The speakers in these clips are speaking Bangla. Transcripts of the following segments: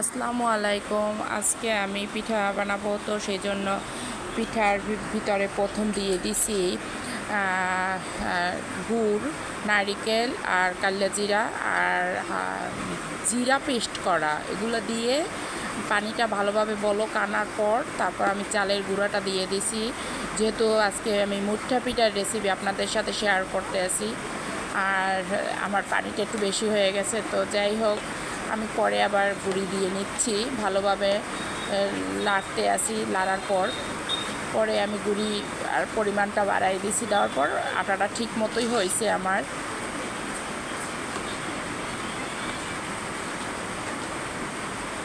আসসালামু আলাইকুম। আজকে আমি পিঠা বানাবো, তো সেই জন্য পিঠার ভিতরে প্রথম দিয়ে দিছি গুড়, নারিকেল আর কালিয়া জিরা আর জিরা পেস্ট করা। এগুলো দিয়ে পানিটা ভালোভাবে বলক আনার পর, তারপর আমি চালের গুঁড়াটা দিয়ে দিছি। যেহেতু আজকে আমি মুঠা পিঠার রেসিপি আপনাদের সাথে শেয়ার করতে আসি আর আমার পানিটা একটু বেশি হয়ে গেছে, তো যাই হোক আমি পরে আবার গুঁড়ি দিয়ে নিচ্ছি। ভালোভাবে লাড়তে আসি, লাড়ার পর। পরে আমি গুঁড়ি আর পরিমাণটা বাড়াই দিছি, দেওয়ার পর আটাটা ঠিক মতোই হয়েছে আমার।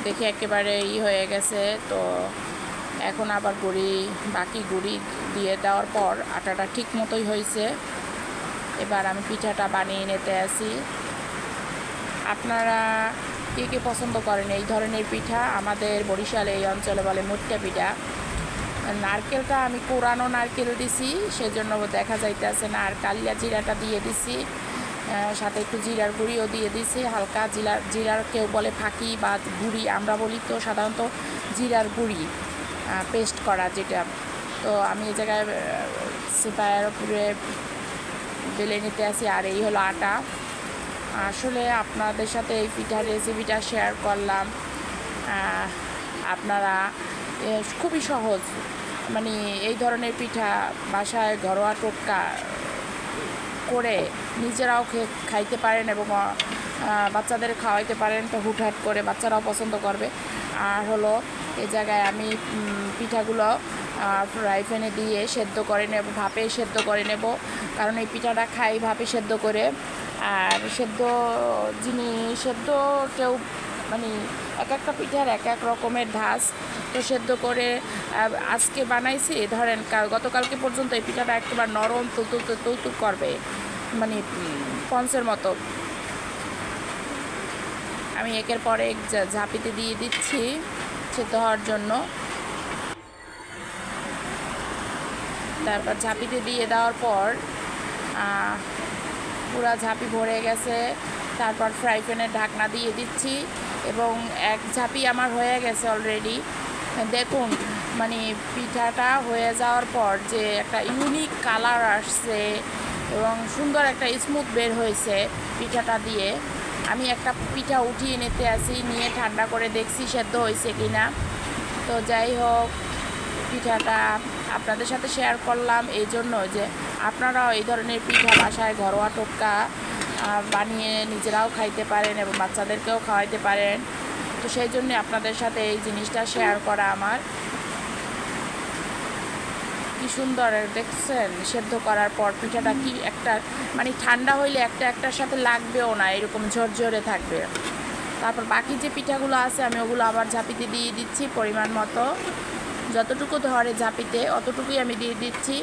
দেখে একেবারে ই হয়ে গেছে, তো এখন আবার গুঁড়ি, বাকি গুঁড়ি দিয়ে দেওয়ার পর আটাটা ঠিক মতোই হয়েছে। এবার আমি পিঠাটা বানিয়ে নিতে আসি। আপনারা কে কে পছন্দ করেন? এই ধরনের পিঠা আমাদের বরিশাল এই অঞ্চলে বলে মুট্টা পিঠা। নারকেলটা আমি কোরানো নারকেল দিছি, সেজন্য দেখা যাইতেছে না। আর কালিয়া জিরাটা দিয়ে দিছি সাথে একটু জিরার গুঁড়িও দিয়ে দিছি। হালকা জিরার জিরার কেউ বলে ফাঁকি বা গুঁড়ি, আমরা বলি তো সাধারণত জিরার গুঁড়ি পেস্ট করা যেটা। তো আমি এই জায়গায় সিপায়ের উপরে বেলে নিতে আসি। আর এই হলো আটা। আসলে আপনাদের সাথে এই পিঠার রেসিপিটা শেয়ার করলাম। আপনারা খুবই সহজ। মানে এই ধরনের পিঠা বাসায় ঘরোয়া টোটকা করে নিজেরাও খাইতে পারেন এবং বাচ্চাদের খাওয়াইতে পারেন তো হুটহাট করে বাচ্চারাও পছন্দ করবে। আর হলো এই জায়গায় আমি পিঠাগুলো ফ্রাই প্যানে দিয়ে সেদ্ধ করে নেব, ভাপে সেদ্ধ করে নেব। কারণ এই পিঠাটা খাই ভাপে সেদ্ধ করে আর সেদ্ধ জিনিস সেদ্ধ কেউ মানে এক একটা পিঠার এক এক রকমের ধাস তো সেদ্ধ করে আজকে বানাইছি। ধরেন কাল, গতকালকে পর্যন্ত এই পিঠাটা একবার নরম তুলতুল তুলতুল করবে মানে পঞ্চের মতো। আমি একের পর এক ঝাঁপিতে দিয়ে দিচ্ছি সেদ্ধ হওয়ার জন্য। তারপর ঝাঁপিতে দিয়ে দেওয়ার পর পুরা ঝাঁপি ভরে গেছে। তারপর ফ্রাই প্যানের ঢাকনা দিয়ে দিচ্ছি এবং এক ঝাঁপি আমার হয়ে গেছে অলরেডি দেখুন মানে পিঠাটা হয়ে যাওয়ার পর যে একটা ইউনিক কালার আসছে এবং সুন্দর একটা স্মুথ বের হয়েছে পিঠাটা দিয়ে। আমি একটা পিঠা উঠিয়ে নিতে আসি, নিয়ে ঠান্ডা করে দেখছি সেদ্ধ হয়েছে কি না তো যাই হোক, পিঠাটা আপনাদের সাথে শেয়ার করলাম। এই জন্য যে আপনারাও এই ধরনের পিঠা বাসায় ঘরোয়া টোটকা বানিয়ে নিজেরাও খাইতে পারেন এবং বাচ্চাদেরকেও খাওয়াইতে পারেন। তো সেই জন্য আপনাদের সাথে এই জিনিসটা শেয়ার করা আমার। কি সুন্দর, দেখছেন? সেদ্ধ করার পর পিঠাটা কি একটা মানে ঠান্ডা হইলে একটা একটার সাথে লাগবেও না, এরকম ঝরঝরে থাকবে। তারপর বাকি যে পিঠাগুলো আছে, আমি ওগুলো আবার ঝাঁপিতে দিয়ে দিচ্ছি পরিমাণ মতো। যতটুকু ধরে ঝাঁপিতে অতটুকুই আমি দিয়ে দিচ্ছি।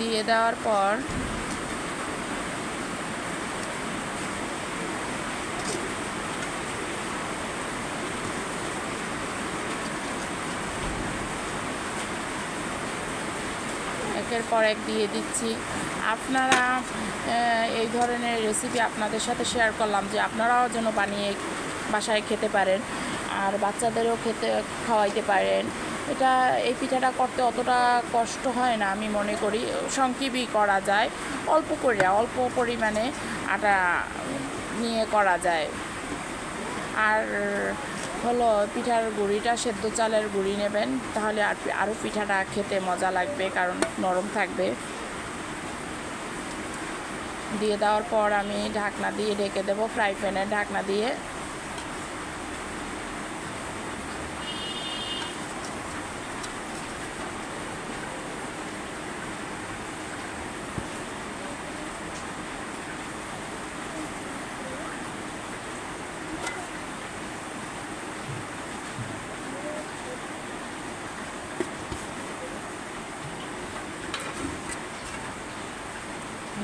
দিয়ে দেওয়ার পর একের পর এক দিয়ে দিচ্ছি। আপনারা এই ধরনের রেসিপি আপনাদের সাথে শেয়ার করলাম যে আপনারাও যেন বানিয়ে বাসায় খেতে পারেন আর বাচ্চাদেরও খেতে, খাওয়াইতে পারেন। এটা, এই পিঠাটা করতে অতটা কষ্ট হয় না আমি মনে করি। সংক্ষেপই করা যায়। অল্প করে অল্প পরিমাণে আটা নিয়ে করা যায়। আর হলো পিঠার গুঁড়িটা, সেদ্ধ চালের গুঁড়ি নেবেন, তাহলে আর আরও পিঠাটা খেতে মজা লাগবে, কারণ নরম থাকবে। দিয়ে দেওয়ার পর আমি ঢাকনা দিয়ে ঢেকে দেবো ফ্রাই প্যানের ঢাকনা দিয়ে।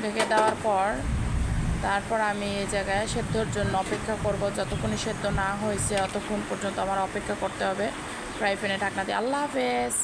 ঢেকে দেওয়ার পর, তারপর আমি এই জায়গায় সেদ্ধর জন্য অপেক্ষা করব। যতক্ষণই সেদ্ধ না হয়েছে, অতক্ষণ পর্যন্ত আমার অপেক্ষা করতে হবে। ফ্রাই প্যানে ঢাকনা দিয়ে। আল্লাহ হাফেজ।